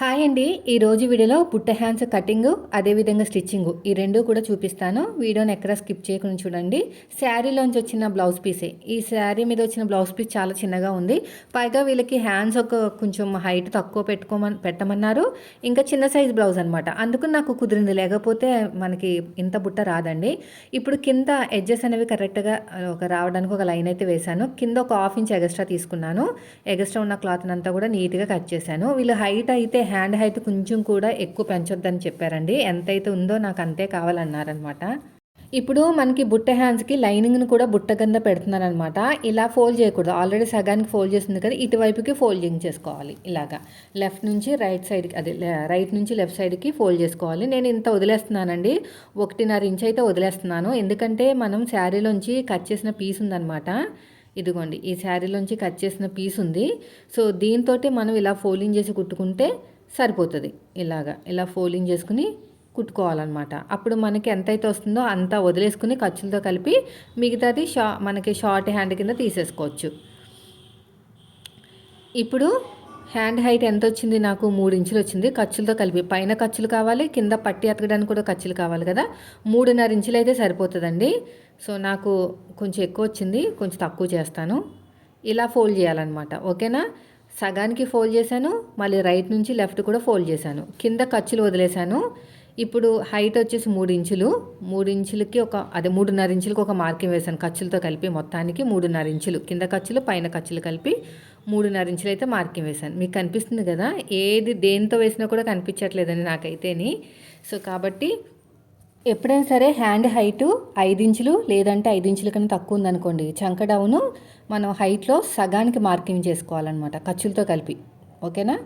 Hi అండి. ఈ రోజు వీడియోలో బుట్ట హ్యాండ్స్ కటింగ్ అదేవిధంగా స్టిచ్చింగ్ ఈ రెండు కూడా చూపిస్తాను. వీడియోని ఎక్కడ స్కిప్ చేయకుండా చూడండి. శారీలోంచి వచ్చిన బ్లౌజ్ పీసే. ఈ శారీ మీద వచ్చిన బ్లౌజ్ పీస్ చాలా చిన్నగా ఉంది. పైగా వీళ్ళకి హ్యాండ్స్ ఒక కొంచెం హైట్ తక్కువ పెట్టుకోమని పెట్టమన్నారు. ఇంకా చిన్న సైజ్ బ్లౌజ్ అనమాట అందుకు నాకు కుదిరింది. లేకపోతే మనకి ఇంత బుట్ట రాదండి. ఇప్పుడు కింద ఎడ్జెస్ అనేవి కరెక్ట్గా ఒక రావడానికి ఒక లైన్ అయితే వేశాను. కింద ఒక హాఫ్ ఇంచ్ ఎగస్ట్రా తీసుకున్నాను. ఎగస్ట్రా ఉన్న క్లాత్ అంతా కూడా నీట్గా కట్ చేశాను. వీళ్ళు హైట్ అయితే హ్యాండ్ హైట్ కొంచెం కూడా ఎక్కువ పెంచొద్దని చెప్పారండి. ఎంతైతే ఉందో నాకు అంతే కావాలన్నారనమాట ఇప్పుడు మనకి బుట్ట హ్యాండ్స్కి లైనింగ్ను కూడా బుట్ట కింద పెడుతున్నారనమాట ఇలా ఫోల్డ్ చేయకూడదు. ఆల్రెడీ సగానికి ఫోల్డ్ చేస్తుంది కదా ఇటువైపుకి ఫోల్డింగ్ చేసుకోవాలి. ఇలాగా. లెఫ్ట్ నుంచి రైట్ సైడ్కి అదే రైట్ నుంచి లెఫ్ట్ సైడ్కి ఫోల్డ్ చేసుకోవాలి. నేను ఇంత వదిలేస్తున్నానండి. ఒకటిన్నర ఇంచ్ అయితే వదిలేస్తున్నాను. ఎందుకంటే మనం శారీలోంచి కట్ చేసిన పీస్ ఉందన్నమాట. ఇదిగోండి. ఈ శారీలోంచి కట్ చేసిన పీస్ ఉంది. సో దీంతో మనం ఇలా ఫోల్డింగ్ చేసి కుట్టుకుంటే సరిపోతుంది. ఇలాగా ఇలా ఫోల్డింగ్ చేసుకుని కుట్టుకోవాలన్నమాట. అప్పుడు మనకి ఎంతైతే వస్తుందో అంతా వదిలేసుకుని ఖర్చులతో కలిపి మిగతాది షా మనకి షార్ట్ హ్యాండ్ కింద తీసేసుకోవచ్చు. ఇప్పుడు హ్యాండ్ హైట్ ఎంత వచ్చింది నాకు? మూడు ఇంచులు వచ్చింది. ఖర్చులతో కలిపి పైన ఖర్చులు కావాలి కింద పట్టి అతకడానికి కూడా ఖర్చులు కావాలి కదా? మూడున్నర ఇంచులు అయితే సరిపోతుందండి. సో నాకు కొంచెం ఎక్కువ వచ్చింది కొంచెం తక్కువ చేస్తాను. ఇలా ఫోల్డ్ చేయాలన్నమాట. ఓకేనా? సగానికి ఫోల్డ్ చేశాను మళ్ళీ రైట్ నుంచి లెఫ్ట్ కూడా ఫోల్డ్ చేశాను. కింద ఖర్చులు వదిలేశాను. ఇప్పుడు హైట్ వచ్చేసి మూడు ఇంచులు. మూడు ఇంచులకి ఒక అదే మూడున్నర ఇంచులకి ఒక మార్కింగ్ వేశాను. ఖర్చులతో కలిపి మొత్తానికి మూడున్నర ఇంచులు. కింద ఖర్చులు పైన ఖర్చులు కలిపి మూడున్నర ఇంచులు అయితే మార్కింగ్ వేశాను. మీకు కనిపిస్తుంది కదా ఏది దేంతో వేసినా కూడా కనిపించట్లేదని నాకైతేని. సో కాబట్టి ఎప్పుడైనా సరే హ్యాండ్ హైటు ఐదు ఇంచులు లేదంటే ఐదు ఇంచుల కన్నా తక్కువ ఉందనుకోండి చంక డౌను మనం హైట్లో సగానికి మార్కింగ్ చేసుకోవాలన్నమాట ఖర్చులతో కలిపి. ఓకేనా?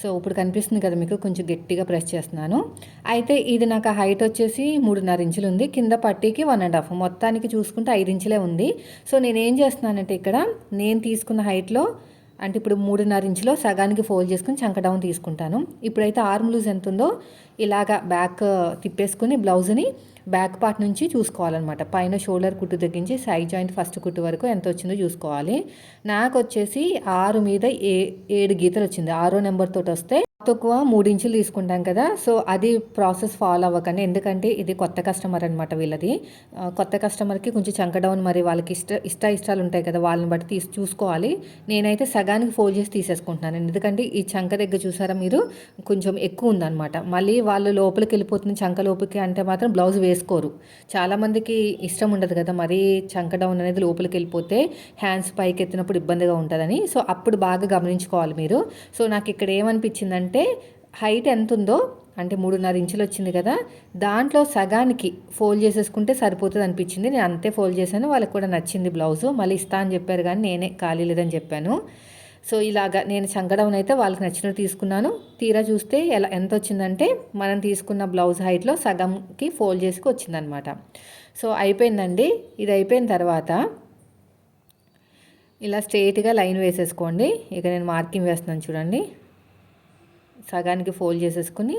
సో ఇప్పుడు కనిపిస్తుంది కదా మీకు కొంచెం గట్టిగా ప్రెస్ చేస్తున్నాను. అయితే ఇది నాకు హైట్ వచ్చేసి మూడున్నర ఇంచులు ఉంది. కింద పట్టీకి వన్ అండ్ హాఫ్. మొత్తానికి చూసుకుంటే ఐదు ఇంచులే ఉంది. సో నేనేం చేస్తున్నానంటే ఇక్కడ నేను తీసుకున్న హైట్లో అంటే ఇప్పుడు మూడున్నర ఇంచులో సగానికి ఫోల్డ్ చేసుకుని చంక డౌన్ తీసుకుంటాను. ఇప్పుడైతే ఆర్మ్ లూజ్ ఎంత ఉందో ఇలాగా బ్యాక్ uh, తిప్పేసుకుని బ్లౌజ్ని బ్యాక్ పార్ట్ నుంచి చూసుకోవాలన్నమాట. పైన షోల్డర్ కుట్టు తగ్గించి సైడ్ జాయింట్ ఫస్ట్ కుట్టు వరకు ఎంత వచ్చిందో చూసుకోవాలి. నాకు వచ్చేసి ఆరు మీద ఏ ఏడు గీతలు వచ్చింది. ఆరో నెంబర్ తోటి వస్తే తక్కువ మూడు ఇంచులు తీసుకుంటాం కదా సో అది ప్రాసెస్ ఫాలో అవ్వకండి. ఎందుకంటే ఇది కొత్త కస్టమర్ అనమాట వీళ్ళది. కొత్త కస్టమర్కి కొంచెం చంకడౌన్ మరి వాళ్ళకి ఇష్ట ఇష్ట ఇష్టాలు ఉంటాయి కదా వాళ్ళని బట్టి తీసి చూసుకోవాలి. నేనైతే సగానికి ఫోల్డ్ చేసి తీసేసుకుంటున్నాను. ఎందుకంటే ఈ చంక దగ్గర చూసారా మీరు కొంచెం ఎక్కువ ఉందన్నమాట. మళ్ళీ వాళ్ళు లోపలికి వెళ్ళిపోతుంది చంక లోపలికి అంటే మాత్రం బ్లౌజ్ వేసుకోరు. చాలామందికి ఇష్టం ఉండదు కదా మరీ చంక డౌన్ అనేది లోపలికి వెళ్ళిపోతే హ్యాండ్స్ పైకి ఎత్తినప్పుడు ఇబ్బందిగా ఉంటుందని. సో అప్పుడు బాగా గమనించుకోవాలి మీరు. సో నాకు ఇక్కడ ఏమనిపించిందంటే అంటే హైట్ ఎంత ఉందో అంటే మూడున్నర ఇంచులు వచ్చింది కదా దాంట్లో సగానికి ఫోల్డ్ చేసేసుకుంటే సరిపోతుంది అనిపించింది. నేను అంతే ఫోల్డ్ చేశాను. వాళ్ళకి కూడా నచ్చింది బ్లౌజు మళ్ళీ ఇస్తా అని చెప్పారు కానీ నేనే ఖాళీ లేదని చెప్పాను. సో ఇలాగా నేను సంగడం అయితే వాళ్ళకి నచ్చినట్టు తీసుకున్నాను. తీరా చూస్తే ఎలా ఎంత వచ్చిందంటే మనం తీసుకున్న బ్లౌజ్ హైట్లో సగంకి ఫోల్డ్ చేసుకు వచ్చిందనమాట. సో అయిపోయిందండి. ఇది అయిపోయిన తర్వాత ఇలా స్ట్రైట్గా లైన్ వేసేసుకోండి. ఇక నేను మార్కింగ్ వేస్తున్నాను చూడండి. సగానికి ఫోల్డ్ చేసేసుకుని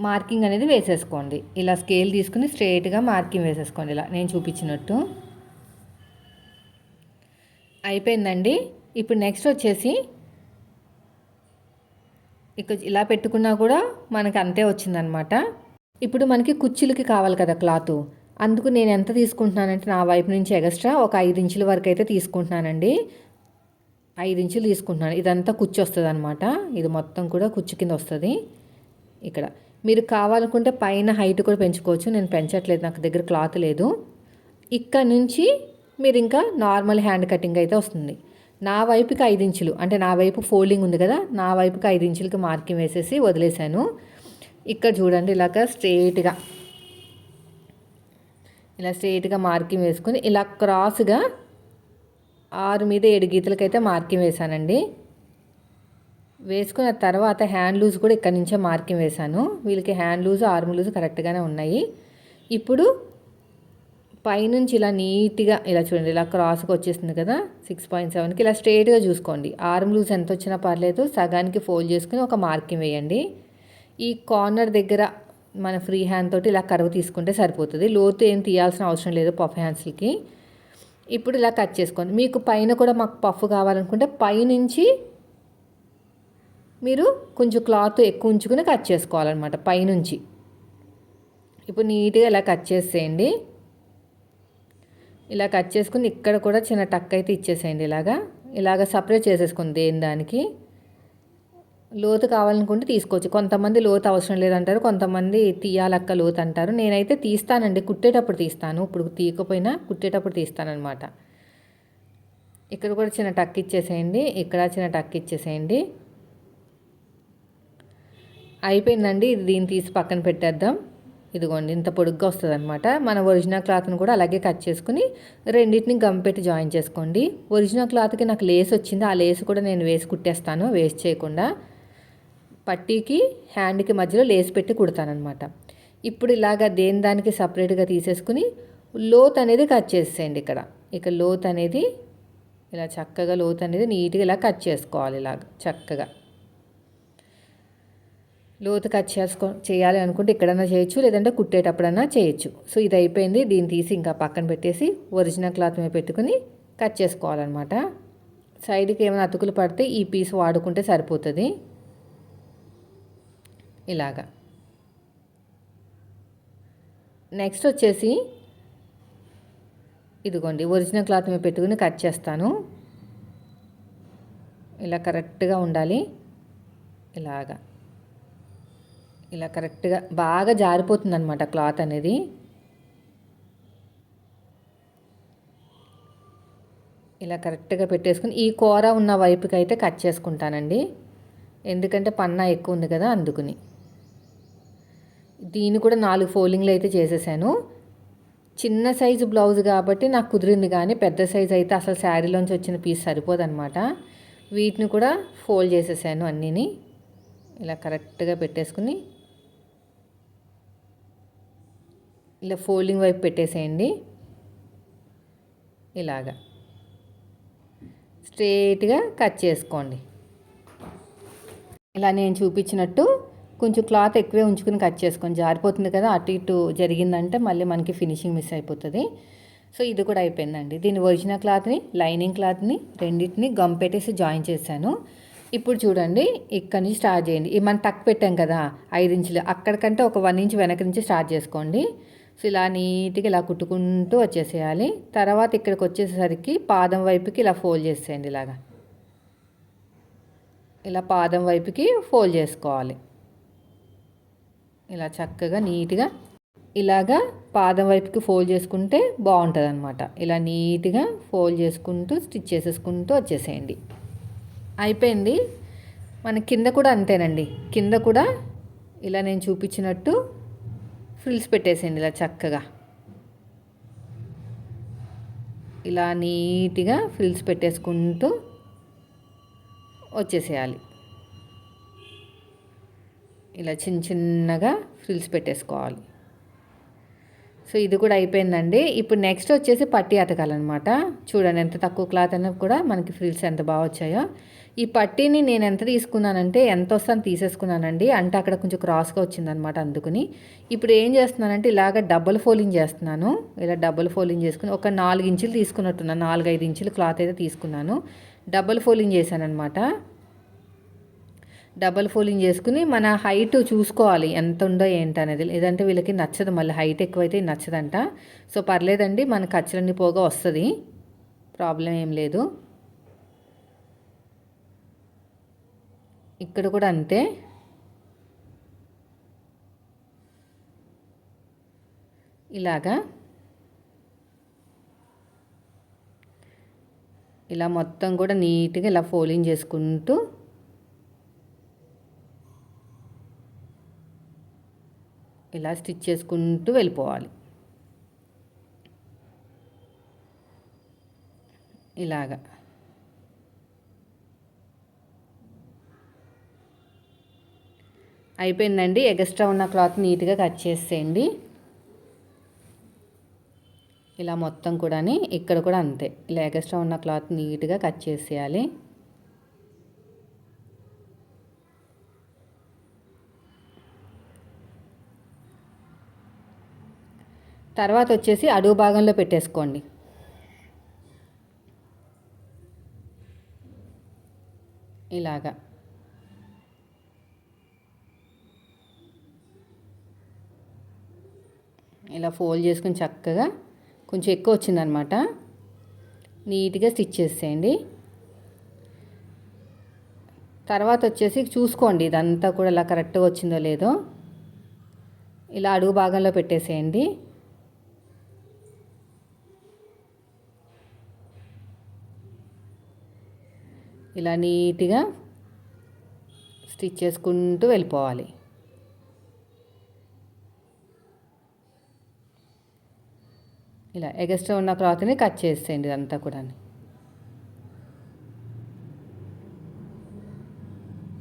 మార్కింగ్ అనేది వేసేసుకోండి. ఇలా స్కేల్ తీసుకుని స్ట్రైట్గా మార్కింగ్ వేసేసుకోండి. ఇలా నేను చూపించినట్టు. అయిపోయిందండి. ఇప్పుడు నెక్స్ట్ వచ్చేసి ఇక ఇలా పెట్టుకున్నా కూడా మనకి అంతే వచ్చిందనమాట. ఇప్పుడు మనకి కుర్చీలకి కావాలి కదా క్లాత్. అందుకు నేను ఎంత తీసుకుంటున్నానంటే నా వైపు నుంచి ఎగస్ట్రా ఒక ఐదు ఇంచుల వరకు అయితే తీసుకుంటున్నానండి. ఐదు ఇంచులు తీసుకుంటున్నాను. ఇదంతా కుచ్చు వస్తుంది అనమాట ఇది మొత్తం కూడా కుచ్చు కింద వస్తుంది. ఇక్కడ. మీరు కావాలనుకుంటే పైన హైట్ కూడా పెంచుకోవచ్చు. నేను పెంచట్లేదు. నాకు దగ్గర క్లాత్ లేదు. ఇక్కడ నుంచి మీరు ఇంకా నార్మల్ హ్యాండ్ కటింగ్ అయితే వస్తుంది. నా వైపుకి ఐదు ఇంచులు. అంటే నా వైపు ఫోల్డింగ్ ఉంది కదా. నా వైపుకి ఐదు ఇంచులకి మార్కింగ్ వేసేసి వదిలేశాను. ఇక్కడ చూడండి ఇలాగ స్ట్రేట్గా. ఇలా స్ట్రేట్గా మార్కింగ్ వేసుకుని ఇలా క్రాస్గా ఆరు మీద ఏడు గీతలకైతే మార్కింగ్ వేశానండి. వేసుకున్న తర్వాత హ్యాండ్ లూజ్ కూడా ఇక్కడ నుంచే మార్కింగ్ వేశాను. వీళ్ళకి హ్యాండ్ లూజ్ ఆర్మ్ లూజ్ కరెక్ట్గానే ఉన్నాయి. ఇప్పుడు పైనుంచి ఇలా నీట్గా ఇలా చూడండి ఇలా క్రాస్కి వచ్చేస్తుంది కదా సిక్స్ పాయింట్ సెవెన్కి ఇలా స్ట్రేట్గా చూసుకోండి. ఆర్మ్ లూజ్ ఎంత వచ్చినా పర్లేదు సగానికి ఫోల్డ్ చేసుకుని ఒక మార్కింగ్ వేయండి. ఈ కార్నర్ దగ్గర మన ఫ్రీ హ్యాండ్ తోటి ఇలా కరువు తీసుకుంటే సరిపోతుంది. లోతు ఏం తీయాల్సిన అవసరం లేదు పఫ్ హ్యాండ్స్కి ఇప్పుడు ఇలా కట్ చేసుకోండి. మీకు పైన కూడా మాకు పఫ్ కావాలనుకుంటే పైనుంచి మీరు కొంచెం క్లాత్ ఎక్కువ ఉంచుకుని కట్ చేసుకోవాలన్నమాట పైనుంచి. ఇప్పుడు నీట్గా ఇలా కట్ చేసేయండి. ఇలా కట్ చేసుకుని ఇక్కడ కూడా చిన్న టక్ అయితే ఇచ్చేసేయండి ఇలాగా. ఇలాగ సపరేట్ చేసేసుకుంది దేని దానికి. లోతు కావాలనుకుంటే తీసుకోవచ్చు. కొంతమంది లోతు అవసరం లేదంటారు కొంతమంది తీయాలక్క లోతు అంటారు. నేనైతే తీస్తానండి కుట్టేటప్పుడు తీస్తాను. ఇప్పుడు తీయకపోయినా కుట్టేటప్పుడు తీస్తానమాట ఇక్కడ కూడా చిన్న టక్ ఇచ్చేసేయండి. ఇక్కడ చిన్న టక్ ఇచ్చేసేయండి. అయిపోయిందండి. ఇది దీన్ని తీసి పక్కన పెట్టేద్దాం. ఇదిగోండి ఇంత పొడుగ్గా వస్తుంది అనమాట మన ఒరిజినల్ క్లాత్ని కూడా అలాగే కట్ చేసుకుని రెండింటిని గమ్ పెట్టి జాయిన్ చేసుకోండి. ఒరిజినల్ క్లాత్కి నాకు లేస్ వచ్చింది. ఆ లేస్ కూడా నేను వేసి కుట్టేస్తాను వేస్ట్ చేయకుండా. పట్టీకి హ్యాండ్కి మధ్యలో లేస్ పెట్టి కుడతానమాట ఇప్పుడు ఇలాగ దేని దానికి సపరేట్గా తీసేసుకుని లోత్ అనేది కట్ చేసేయండి ఇక్కడ. ఇక లోత్ అనేది ఇలా చక్కగా లోత్ అనేది నీట్గా ఇలా కట్ చేసుకోవాలి ఇలాగ చక్కగా. లోతు కట్ చేసుకో చేయాలి అనుకుంటే ఎక్కడన్నా చేయొచ్చు లేదంటే కుట్టేటప్పుడన్నా చేయొచ్చు. సో ఇది అయిపోయింది. దీన్ని తీసి ఇంకా పక్కన పెట్టేసి ఒరిజినల్ క్లాత్ మీద పెట్టుకుని కట్ చేసుకోవాలన్నమాట. సైడ్కి ఏమైనా అతుకులు పడితే ఈ పీస్ వాడుకుంటే సరిపోతుంది. ఇలాగా. నెక్స్ట్ వచ్చేసి ఇదిగోండి ఒరిజినల్ క్లాత్ మీద పెట్టుకుని కట్ చేస్తాను. ఇలా కరెక్ట్గా ఉండాలి. ఇలాగా. ఇలా కరెక్ట్గా బాగా జారిపోతుంది అనమాట క్లాత్ అనేది. ఇలా కరెక్ట్గా పెట్టేసుకుని ఈ కూర ఉన్న వైపుకి అయితే కట్ చేసుకుంటానండి. ఎందుకంటే పన్నా ఎక్కువ ఉంది కదా అందుకుని. దీన్ని కూడా నాలుగు ఫోల్డింగ్లు అయితే చేసేసాను. చిన్న సైజు బ్లౌజ్ కాబట్టి నాకు కుదిరింది కానీ పెద్ద సైజు అయితే అసలు శారీలోంచి వచ్చిన పీస్ సరిపోదన్నమాట. వీటిని కూడా ఫోల్డ్ చేసేసాను అన్నీని. ఇలా కరెక్ట్గా పెట్టేసుకుని ఇలా ఫోల్డింగ్ వైపు పెట్టేసేయండి. ఇలాగా. స్ట్రేట్గా కట్ చేసుకోండి. ఇలా నేను చూపించినట్టు కొంచెం క్లాత్ ఎక్కువే ఉంచుకుని కట్ చేసుకొని జారిపోతుంది కదా అటు ఇటు జరిగిందంటే మళ్ళీ మనకి ఫినిషింగ్ మిస్ అయిపోతుంది. సో ఇది కూడా అయిపోయిందండి. దీని ఒరిజినల్ క్లాత్ని లైనింగ్ క్లాత్ని రెండింటిని గమ్ పెట్టేసి జాయిన్ చేశాను. ఇప్పుడు చూడండి ఇక్కడ నుంచి స్టార్ట్ చేయండి. మనం టక్ పెట్టాం కదా ఐదు ఇంచులు. అక్కడికంటే ఒక వన్ ఇంచ్ వెనక నుంచి స్టార్ట్ చేసుకోండి. సో ఇలా నీట్గా ఇలా కుట్టుకుంటూ వచ్చేసేయాలి. తర్వాత ఇక్కడికి వచ్చేసరికి పాదం వైపుకి ఇలా ఫోల్డ్ చేసేయండి ఇలాగా. ఇలా పాదం వైపుకి ఫోల్డ్ చేసుకోవాలి. ఇలా చక్కగా నీట్గా ఇలాగా పాదం వైపుకి ఫోల్డ్ చేసుకుంటే బాగుంటుంది అనమాట ఇలా నీట్గా ఫోల్డ్ చేసుకుంటూ స్టిచ్ చేసేసుకుంటూ వచ్చేసేయండి. అయిపోయింది. మన కింద కూడా అంతేనండి. కింద కూడా ఇలా నేను చూపించినట్టు ఫ్రిల్స్ పెట్టేసేయండి ఇలా చక్కగా. ఇలా నీట్గా ఫ్రిల్స్ పెట్టేసుకుంటూ వచ్చేసేయాలి. ఇలా చిన్న చిన్నగా ఫ్రిల్స్ పెట్టేసుకోవాలి. సో ఇది కూడా అయిపోయిందండి. ఇప్పుడు నెక్స్ట్ వచ్చేసి పట్టి అతకాలన్నమాట. చూడండి ఎంత తక్కువ క్లాత్ అయినా కూడా మనకి ఫ్రిల్స్ ఎంత బాగా వచ్చాయో. ఈ పట్టీని నేను ఎంత తీసుకున్నానంటే ఎంత వస్తాను తీసేసుకున్నానండి. అంటే అక్కడ కొంచెం క్రాస్గా వచ్చిందనమాట అందుకుని. ఇప్పుడు ఏం చేస్తున్నానంటే ఇలాగ డబుల్ ఫోలింగ్ చేస్తున్నాను. ఇలా డబుల్ ఫోలింగ్ చేసుకుని ఒక నాలుగు ఇంచులు తీసుకున్నట్టున్నాను నాలుగు ఐదు ఇంచులు క్లాత్ అయితే తీసుకున్నాను. డబుల్ ఫోలింగ్ చేశాను అనమాట డబల్ ఫోలింగ్ చేసుకుని మన హైట్ చూసుకోవాలి. ఎంత ఉందో ఏంటనేది లేదంటే వీళ్ళకి నచ్చదు. మళ్ళీ హైట్ ఎక్కువైతే నచ్చదంట. సో పర్లేదండి. మన ఖర్చులన్నీ పోగా వస్తుంది. ప్రాబ్లం ఏం లేదు. ఇక్కడ కూడా అంతే. ఇలాగా. ఇలా మొత్తం కూడా నీట్గా ఇలా ఫోలింగ్ చేసుకుంటూ ఇలా స్టిచ్ చేసుకుంటూ వెళ్ళిపోవాలి. ఇలాగా. అయిపోయిందండి. ఎగస్ట్రా ఉన్న క్లాత్ నీట్గా కట్ చేసేయండి. ఇలా మొత్తం కూడా ఇక్కడ కూడా అంతే. ఇలా ఎగస్ట్రా ఉన్న క్లాత్ నీట్గా కట్ చేసేయాలి. తర్వాత వచ్చేసి అడుగు భాగంలో పెట్టేసుకోండి. ఇలాగా. ఇలా ఫోల్డ్ చేసుకుని చక్కగా కొంచెం ఎక్కువ వచ్చిందనమాట. నీట్గా స్టిచ్ చేసేయండి. తర్వాత వచ్చేసి చూసుకోండి ఇదంతా కూడా ఇలా కరెక్ట్గా వచ్చిందో లేదో. ఇలా అడుగు భాగంలో పెట్టేసేయండి. ఇలా నీట్గా స్టిచ్ చేసుకుంటూ వెళ్ళిపోవాలి. ఇలా ఎగస్ట్రా ఉన్న క్లాత్ని కట్ చేసేయండి ఇదంతా కూడా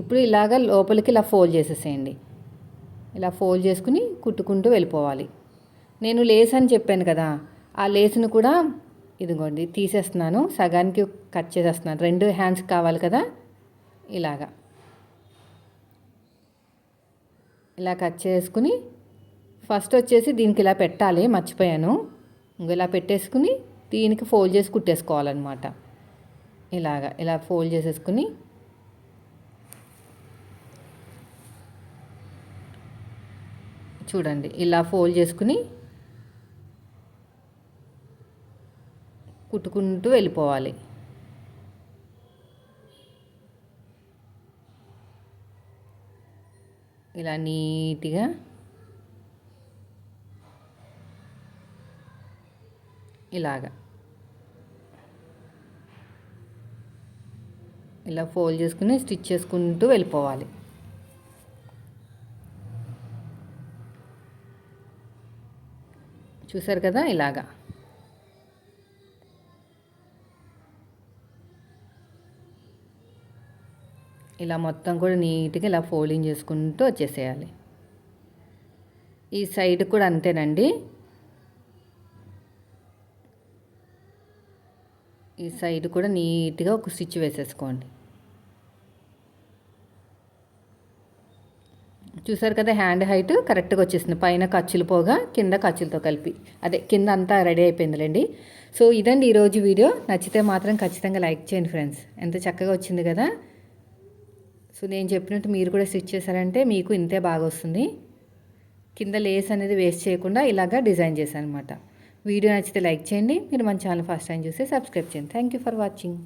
ఇప్పుడు ఇలాగ లోపలికి ఇలా ఫోల్డ్ చేసేసేయండి. ఇలా ఫోల్డ్ చేసుకుని కుట్టుకుంటూ వెళ్ళిపోవాలి. నేను లేస్ అని చెప్పాను కదా ఆ లేస్ను కూడా ఇదిగోండి తీసేస్తున్నాను. సగానికి కట్ చేసేస్తున్నాను. రెండు హ్యాండ్స్ కావాలి కదా? ఇలాగా. ఇలా కట్ చేసుకుని ఫస్ట్ వచ్చేసి దీనికి ఇలా పెట్టాలి మర్చిపోయాను. ఇలా పెట్టేసుకుని దీనికి ఫోల్డ్ చేసి కుట్టేసుకోవాలన్నమాట. ఇలాగా ఇలా ఫోల్డ్ చేసేసుకుని. చూడండి ఇలా ఫోల్డ్ చేసుకుని కుట్టుకుంటూ వెళ్ళిపోవాలి. ఇలా నీట్గా ఇలాగా. ఇలా ఫోల్డ్ చేసుకుని స్టిచ్ చేసుకుంటూ వెళ్ళిపోవాలి. చూసారు కదా ఇలాగా. ఇలా మొత్తం కూడా నీట్గా ఇలా ఫోల్డింగ్ చేసుకుంటూ వచ్చేసేయాలి. ఈ సైడ్ కూడా అంతేనండి. ఈ సైడ్ కూడా నీట్గా ఒక స్టిచ్ వేసేసుకోండి. చూసారు కదా హ్యాండ్ హైట్ కరెక్ట్గా వచ్చేసింది. పైన ఖర్చులు పోగా కింద ఖర్చులతో కలిపి. అదే కింద అంతా రెడీ అయిపోయిందిలేండి. సో ఇదండి ఈరోజు వీడియో. నచ్చితే మాత్రం ఖచ్చితంగా లైక్ చేయండి ఫ్రెండ్స్. ఎంత చక్కగా వచ్చింది కదా. సో నేను చెప్పినట్టు మీరు కూడా స్టిచ్ చేశారంటే మీకు ఇంతే బాగా వస్తుంది. కింద లేస్ అనేది వేస్ట్ చేయకుండా ఇలాగా డిజైన్ చేశాను అనమాట వీడియో నచ్చితే లైక్ చేయండి. మీరు మన ఛానల్ ఫస్ట్ టైం చూస్తే సబ్స్క్రైబ్ చేయండి. Thank you for watching